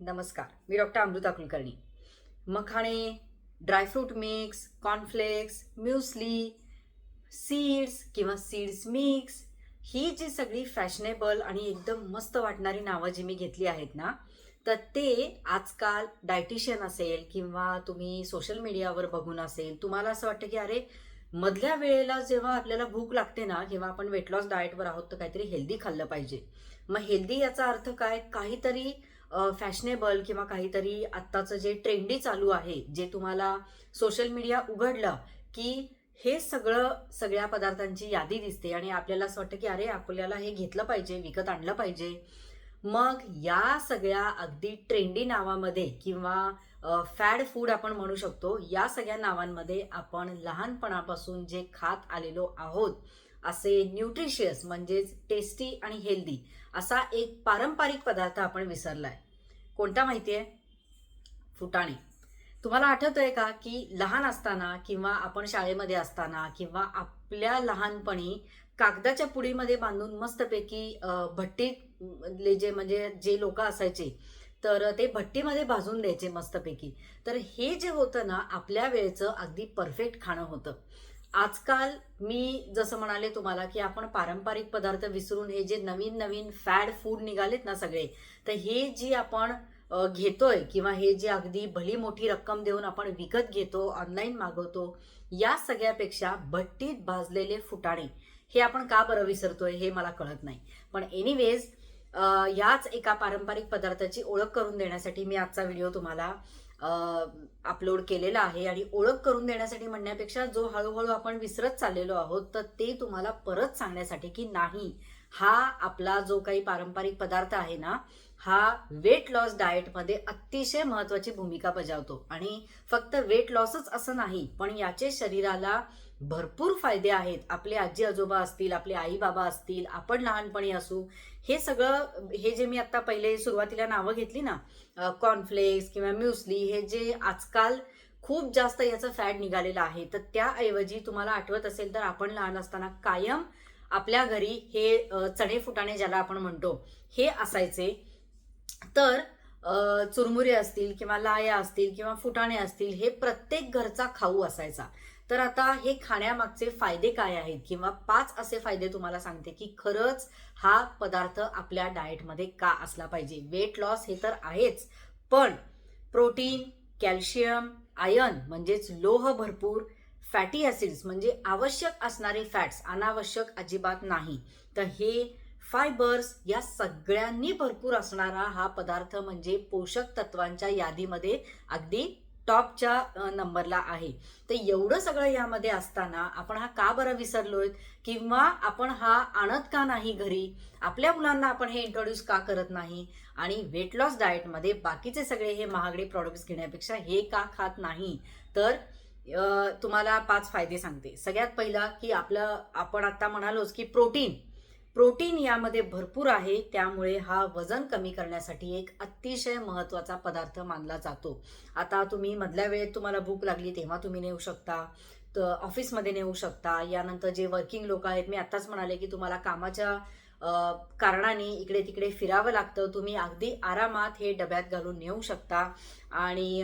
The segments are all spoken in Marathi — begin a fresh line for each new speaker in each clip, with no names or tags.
नमस्कार मी doctor Amruta Kulkarni. मखाणे dry fruit mix cornflakes muesli seeds किंवा सीड्स मिक्स ही जी सगळी फॅशनेबल आणि एकदम मस्त वाटणारी नावं जी मी घेतली आहेत ना तर ते आजकाल डायटिशियन असेल किंवा तुम्ही सोशल मीडियावर बघून असेल तुम्हाला असं वाटतं की अरे मधल्या वेळेला जेव्हा आपल्याला भूक लागते ना किंवा आपण वेट लॉस डाएटवर आहोत तर काहीतरी हेल्दी खाल्लं पाहिजे. मग हेल्दी याचा अर्थ काय? काहीतरी फॅशनेबल किंवा काहीतरी आत्ताचं जे ट्रेंडी चालू आहे जे तुम्हाला सोशल मीडिया उघडलं की हे सगळं सगळ्या पदार्थांची यादी दिसते आणि आपल्याला असं वाटतं की अरे आपल्याला हे घेतलं पाहिजे विकत आणलं पाहिजे. मग या सगळ्या अगदी ट्रेंडी नावामध्ये किंवा फॅड फूड आपण म्हणू शकतो या सगळ्या नावांमध्ये आपण लहानपणापासून जे खात आलेलो आहोत असे न्यूट्रिशियस म्हणजेच टेस्टी आणि हेल्दी असा एक पारंपरिक पदार्थ आपण विसरला आहे कोणता माहिती आहे? फुटाणे. तुम्हाला आठवतं आहे का की लहान असताना किंवा आपण शाळेमध्ये असताना किंवा आपल्या लहानपणी कागदाच्या पुडीमध्ये बांधून मस्तपैकी भट्टीतले जे म्हणजे जे लोक असायचे तर ते भट्टीमध्ये भाजून द्यायचे मस्तपैकी. तर हे जे होतं ना आपल्या वेळेचं अगदी परफेक्ट खाणं होतं. आजकाल मी जसं म्हणाले तुम्हाला की आपण पारंपरिक पदार्थ विसरून हे जे नवीन नवीन फॅड फूड निघालेत ना सगळे तर हे जी आपण घेतोय किंवा हे जे अगदी भली मोठी रक्कम देऊन आपण विकत घेतो ऑनलाईन मागवतो या सगळ्यापेक्षा भट्टीत भाजलेले फुटाणे हे आपण का बरं विसरतोय हे मला कळत नाही. पण एनिवेज याच एका पारंपरिक पदार्थाची ओळख करून देण्यासाठी मी आजचा व्हिडिओ तुम्हाला अपलोड केलेला आहे आणि ओळख करून देण्यासाठी म्हणण्यापेक्षा जो हळूहळू आपण विसरत चाललेलो आहोत तर ते तुम्हाला परत सांगण्यासाठी की नाही हा आपला जो काही पारंपरिक पदार्थ आहे ना हा वेट लॉस डाएटमध्ये अतिशय महत्वाची भूमिका बजावतो. आणि फक्त वेट लॉसच असं नाही पण याचे शरीराला भरपूर फायदे आहेत. आपले आजी आजोबा असतील आपले आई बाबा असतील आपण लहानपणी असू हे सगळं हे जे मी आता पहिले सुरुवातीला नावं घेतली ना कॉर्नफ्लेक्स किंवा म्युस्ली हे जे आजकाल खूप जास्त याचं फॅड निघालेलं आहे तर त्याऐवजी तुम्हाला आठवत असेल तर आपण लहान असताना कायम आपल्या घरी हे चणे फुटाणे ज्याला आपण म्हणतो हे असायचे. तर चुरमुरे असतील किंवा लाया असतील किंवा फुटाणे असतील हे प्रत्येक घरचा खाऊ असायचा. तर आता हे खाण्यामागचे फायदे काय आहेत? किंवा पाच असे फायदे तुम्हाला सांगते की खरंच हा पदार्थ आपल्या डाएटमध्ये का असला पाहिजे? वेट लॉस हे तर आहेच. पण प्रोटीन कॅल्शियम आयर्न म्हणजेच लोह भरपूर फॅटी ॲसिड्स म्हणजे आवश्यक असणारे फॅट्स अनावश्यक अजिबात नाही. तर हे फायबर्स या सगळ्यांनी भरपूर असणारा हा पदार्थ म्हणजे पोषक तत्वांच्या यादीमध्ये अगदी टॉपच्या नंबरला आहे. तर एवढं सगळं यामध्ये असताना आपण हा का बरं विसरलोय? किंवा आपण हा आणत का नाही घरी? आपल्या मुलांना आपण हे इंट्रोड्यूस का करत नाही? आणि वेट लॉस डाएटमध्ये बाकीचे सगळे हे महागडे प्रॉडक्ट्स घेण्यापेक्षा हे का खात नाही? तर तुम्हाला पाच फायदे सांगते. सगळ्यात पहिला की आपलं आपण आता म्हणालोच की प्रोटीन प्रोटीन यामध्ये भरपूर आहे त्यामुळे हा वजन कमी करण्यासाठी एक अतिशय महत्त्वाचा पदार्थ मानला जातो. आता तुम्ही मधल्या वेळेत तुम्हाला भूक लागली तेव्हा तुम्ही नेऊ शकता तर ऑफिसमध्ये नेऊ शकता यानंतर जे वर्किंग लोक आहेत मी आत्ताच म्हणाले की तुम्हाला कामाच्या कारणाने इकडे तिकडे फिरावं लागतं तुम्ही अगदी आरामात हे डब्यात घालून नेऊ शकता आणि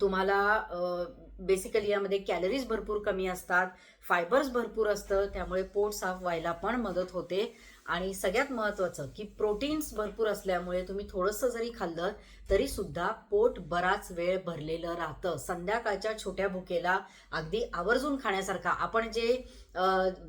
तुम्हाला बेसिकली यामध्ये कॅलरीज भरपूर कमी असतात फायबर्स भरपूर असतं त्यामुळे पोट साफ व्हायला पण मदत होते. आणि सगळ्यात महत्त्वाचं की प्रोटीन्स भरपूर असल्यामुळे तुम्ही थोडंसं जरी खाल्लं तरी सुद्धा पोट बराच वेळ भरलेलं राहतं. संध्याकाळच्या छोट्या भुकेला अगदी आवर्जून खाण्यासारखा. आपण जे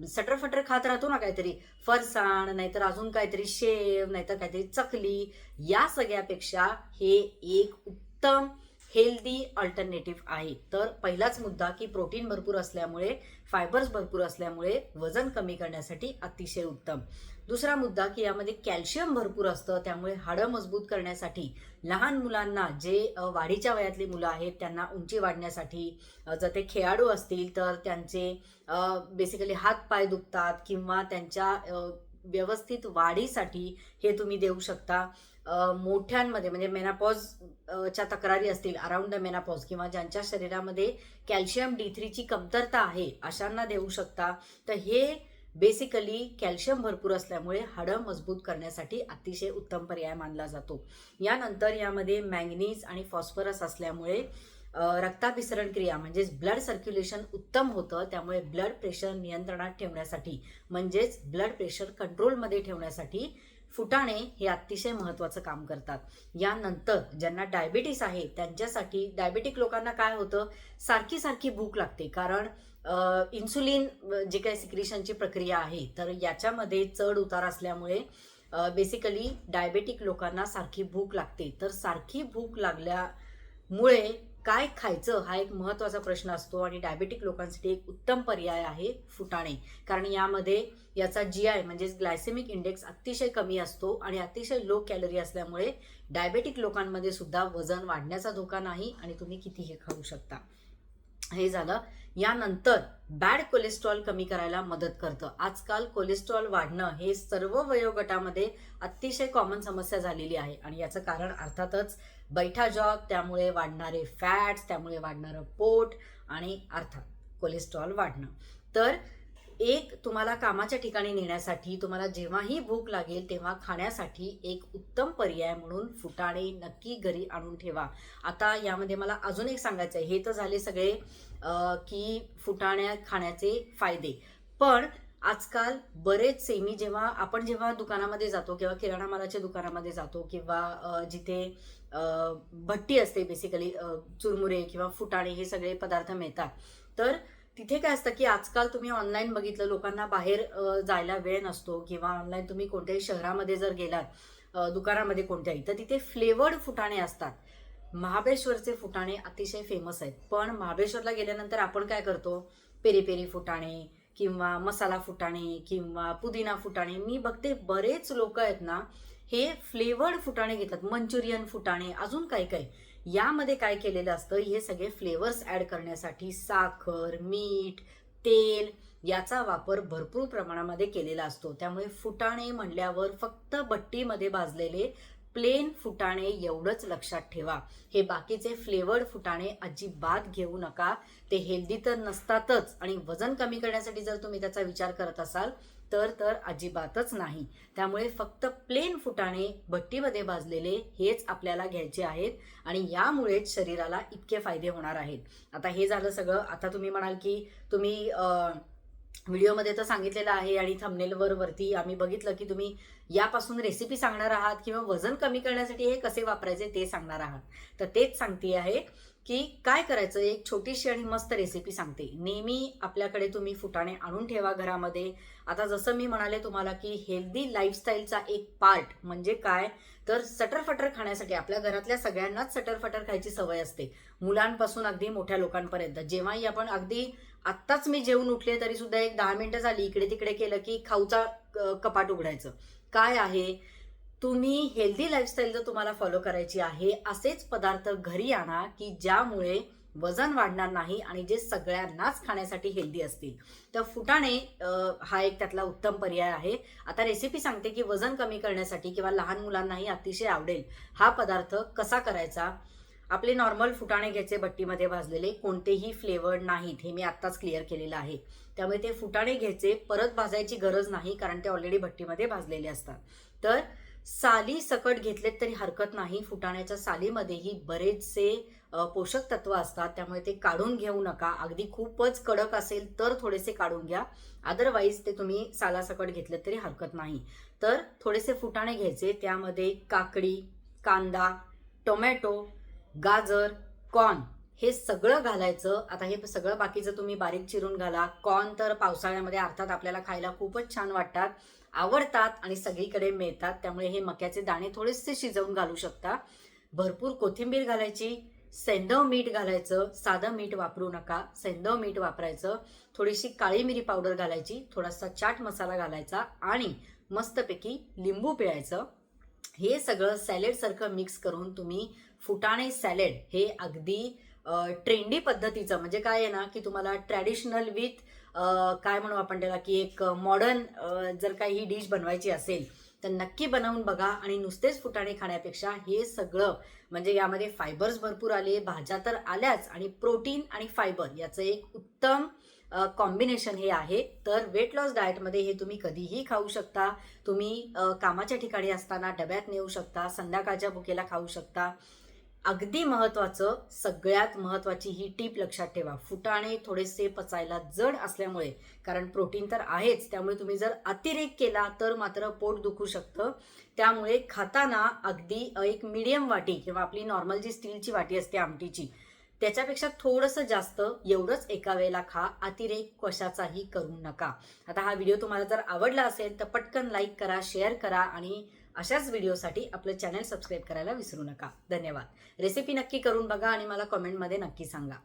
सटरफटर खात राहतो ना काहीतरी फरसाण नाहीतर अजून काहीतरी शेव नाहीतर काहीतरी चकली या सगळ्यापेक्षा हे एक उत्तम हेल्दी अल्टरनेटिव्ह आहे. तर पहिलाच मुद्दा की प्रोटीन भरपूर असल्यामुळे फायबर्स भरपूर असल्यामुळे वजन कमी करण्यासाठी अतिशय उत्तम. दुसरा मुद्दा की यामध्ये कॅल्शियम भरपूर असतं त्यामुळे हाडं मजबूत करण्यासाठी लहान मुलांना जे वाढीच्या वयातली मुलं आहेत त्यांना उंची वाढण्यासाठी जर ते खेळाडू असतील तर त्यांचे बेसिकली हात पाय दुखतात किंवा त्यांच्या व्यवस्थित वाढीसाठी हे तुम्ही देऊ शकता. मोठ्यांमध्ये म्हणजे मेनापॉज च्या तक्रारी असतील अराउंड द मेनापॉज किंवा ज्यांच्या शरीरामध्ये कॅल्शियम डी थ्रीची कमतरता आहे अशांना देऊ शकता. तर हे बेसिकली कॅल्शियम भरपूर असल्यामुळे हाडं मजबूत करण्यासाठी अतिशय उत्तम पर्याय मानला जातो. यानंतर यामध्ये मॅंगनीज आणि फॉस्फरस असल्यामुळे रक्ताभिसरण क्रिया म्हणजेच ब्लड सर्क्युलेशन उत्तम होतं त्यामुळे ब्लड प्रेशर नियंत्रणात ठेवण्यासाठी म्हणजेच ब्लड प्रेशर कंट्रोलमध्ये ठेवण्यासाठी फुटाणे हे अतिशय महत्त्वाचं काम करतात. यानंतर ज्यांना डायबिटीस आहे त्यांच्यासाठी डायबेटिक लोकांना काय होतं? सारखी सारखी भूक लागते. कारण इन्सुलिन जे काही सिक्रिशनची प्रक्रिया आहे तर याच्यामध्ये चढ उतार असल्यामुळे बेसिकली डायबेटिक लोकांना सारखी भूक लागते. तर सारखी भूक लागल्यामुळे काय खायचं हा एक महत्त्वाचा प्रश्न असतो आणि डायबेटिक लोकांसाठी एक उत्तम पर्याय आहे फुटाणे. कारण यामध्ये याचा जी आय म्हणजेच ग्लायसेमिक इंडेक्स अतिशय कमी असतो आणि अतिशय लो कॅलरी असल्यामुळे डायबेटिक लोकांमध्ये सुद्धा वजन वाढण्याचा धोका नाही आणि तुम्ही कितीही खाऊ शकता. हे झालं. यानंतर बॅड कोलेस्ट्रॉल कमी करायला मदत करतं. आजकाल कोलेस्ट्रॉल वाढणं हे सर्व वयोगटामध्ये अतिशय कॉमन समस्या झालेली आहे. आणि याचं कारण अर्थातच बैठा जॉब त्यामुळे वाढणारे फॅट्स त्यामुळे वाढणारं पोट आणि अर्थात कोलेस्ट्रॉल वाढणं. तर एक तुम्हाला कामाच्या ठिकाणी नेण्यासाठी तुम्हाला जेव्हाही भूक लागेल तेव्हा खाण्यासाठी एक उत्तम पर्याय म्हणून फुटाणे नक्की घरी आणून ठेवा. आता यामध्ये मला अजून एक सांगायचं आहे हे तर झाले सगळे की फुटाण्या खाण्याचे फायदे. पण आजकाल बरेचसे मी जेव्हा आपण जेव्हा दुकानामध्ये जातो किंवा किराणा मालाच्या दुकानामध्ये जातो किंवा जिथे भट्टी असते बेसिकली चुरमुरे किंवा फुटाणे हे सगळे पदार्थ मिळतात तर तिथे काय असतं की आजकाल तुम्ही ऑनलाईन बघितलं लोकांना बाहेर जायला वेळ नसतो किंवा ऑनलाईन तुम्ही कोणत्याही शहरामध्ये जर गेलात दुकानामध्ये कोणत्याही तर तिथे फ्लेवर्ड फुटाणे असतात. महाबळेश्वरचे फुटाणे अतिशय फेमस आहेत. पण महाबळेश्वरला गेल्यानंतर आपण काय करतो? पेरी पेरी फुटाणे किंवा मसाला फुटाणे किंवा पुदिना फुटाणे मी बघते बरेच लोक आहेत ना हे फ्लेवर्ड फुटाणे घेतात. मंचुरियन फुटाणे अजून काय काय यामध्ये काय केलेलं असतं? हे सगळे फ्लेवर्स ॲड करण्यासाठी साखर मीठ तेल याचा वापर भरपूर प्रमाणामध्ये केलेला असतो. त्यामुळे फुटाणे म्हणल्यावर फक्त भट्टीमध्ये भाजलेले प्लेन फुटाणे एवढंच लक्षात ठेवा. हे बाकीचे फ्लेवर्ड फुटाणे अजिबात घेऊ नका. ते हेल्दी तर नसतातच आणि वजन कमी करण्यासाठी जर तुम्ही त्याचा विचार करत असाल तर तर अजिबातच नाही. त्यामुळे फक्त प्लेन फुटाणे भट्टीमध्ये भाजलेले हेच आपल्याला घ्यायचे आहेत आणि यामुळेच शरीराला इतके फायदे होणार आहेत. आता हे झालं सगळं. आता तुम्ही म्हणाल की तुम्ही व्हिडिओमध्ये तर सांगितलेलं आहे आणि थंबनेलवर वरती आम्ही बघितलं की तुम्ही यापासून रेसिपी सांगणार आहात किंवा वजन कमी करण्यासाठी हे कसे वापरायचे ते सांगणार आहात. तर तेच सांगते आहे. की काय करायचं? एक छोटीशी आणि मस्त रेसिपी सांगते. नेहमी आपल्याकडे तुम्ही फुटाणे आणून ठेवा घरामध्ये. आता जसं मी म्हणाले तुम्हाला की हेल्दी लाईफस्टाईलचा एक पार्ट म्हणजे काय? तर सटरफटर खाण्यासाठी आपल्या घरातल्या सगळ्यांनाच सटरफटर खायची सवय असते. मुलांपासून अगदी मोठ्या लोकांपर्यंत. जेव्हाही आपण अगदी आत्ताच मी जेवून उठले तरी सुद्धा एक दहा मिनिटं झाली इकडे तिकडे केलं की खाऊचा कपाट उघडायचं. काय आहे? तुम्ही हेल्दी लाईफस्टाईल जर तुम्हाला फॉलो करायची आहे असेच पदार्थ घरी आणा की ज्यामुळे वजन वाढणार नाही आणि जे सगळ्यांनाच खाण्यासाठी हेल्दी असतील. तर फुटाणे हा एक त्यातला उत्तम पर्याय आहे. आता रेसिपी सांगते की वजन कमी करण्यासाठी किंवा लहान मुलांनाही अतिशय आवडेल हा पदार्थ कसा करायचा? आपले नॉर्मल फुटाणे घ्यायचे भट्टीमध्ये भाजलेले कोणतेही फ्लेवर्ड नाहीत हे मी आत्ताच क्लिअर केलेलं आहे. त्यामुळे ते फुटाणे घ्यायचे परत भाजायची गरज नाही कारण ते ऑलरेडी भट्टीमध्ये भाजलेले असतात. तर साली सकट घेतलेत तरी हरकत नाही. फुटाण्याच्या सालीमध्येही बरेचसे पोषक तत्व असतात. त्यामुळे ते काढून घेऊ नका. अगदी खूपच कडक असेल तर थोडेसे काढून घ्या. अदरवाईज ते तुम्ही सालासकट घेतलेत तरी हरकत नाही. तर थोडेसे फुटाणे घ्यायचे. त्यामध्ये काकडी कांदा टोमॅटो गाजर कॉर्न हे सगळं घालायचं. आता हे सगळं बाकीचं तुम्ही बारीक चिरून घाला कॉर्न तर पावसाळ्यामध्ये अर्थात आपल्याला खायला खूपच छान वाटतात. आवडतात आणि सगळीकडे मिळतात. त्यामुळे हे मक्याचे दाणे थोडेसे शिजवून घालू शकता. भरपूर कोथिंबीर घालायची सेंदव मीठ घालायचं साधं मीठ वापरू नका सेंदव मीठ वापरायचं. थोडीशी काळी मिरी पावडर घालायची थोडासा चाट मसाला घालायचा आणि मस्तपैकी लिंबू पिळायचं. हे सगळं सॅलेडसारखं मिक्स करून तुम्ही फुटाणे सॅलेड हे अगदी ट्रेंडी पद्धतीचं म्हणजे काय आहे ना की तुम्हाला ट्रॅडिशनल विथ काय म्हणू आपण त्याला की एक मॉडर्न जर काही ही डिश बनवायची असेल तर नक्की बनवून बघा आणि नुसतेच फुटाणे खाण्यापेक्षा हे सगळं म्हणजे यामध्ये फायबर्स भरपूर आले भाज्या तर आल्याच आणि प्रोटीन आणि फायबर याचं एक उत्तम कॉम्बिनेशन हे आहे. तर वेट लॉस डाएटमध्ये हे तुम्ही कधीही खाऊ शकता. तुम्ही कामाच्या ठिकाणी असताना डब्यात नेऊ शकता संध्याकाळच्या भुकेला खाऊ शकता. अगदी महत्वाचं सगळ्यात महत्वाची ही टीप लक्षात ठेवा. फुटाणे थोडेसे पचायला जड असल्यामुळे कारण प्रोटीन तर आहेच त्यामुळे तुम्ही जर अतिरेक केला तर मात्र पोट दुखू शकतं. त्यामुळे खाताना अगदी एक मीडियम वाटी किंवा आपली नॉर्मल जी स्टीलची वाटी असते आमटीची त्याच्यापेक्षा थोडंसं जास्त एवढंच एका वेळेला खा. अतिरेक कशाचाही करू नका. आता हा व्हिडिओ तुम्हाला जर आवडला असेल तर पटकन लाईक करा शेअर करा आणि अशाच व्हिडिओसाठी आपलं चॅनल सबस्क्राईब करायला विसरू नका. धन्यवाद. रेसिपी नक्की करून बघा आणि मला कमेंटमध्ये नक्की सांगा.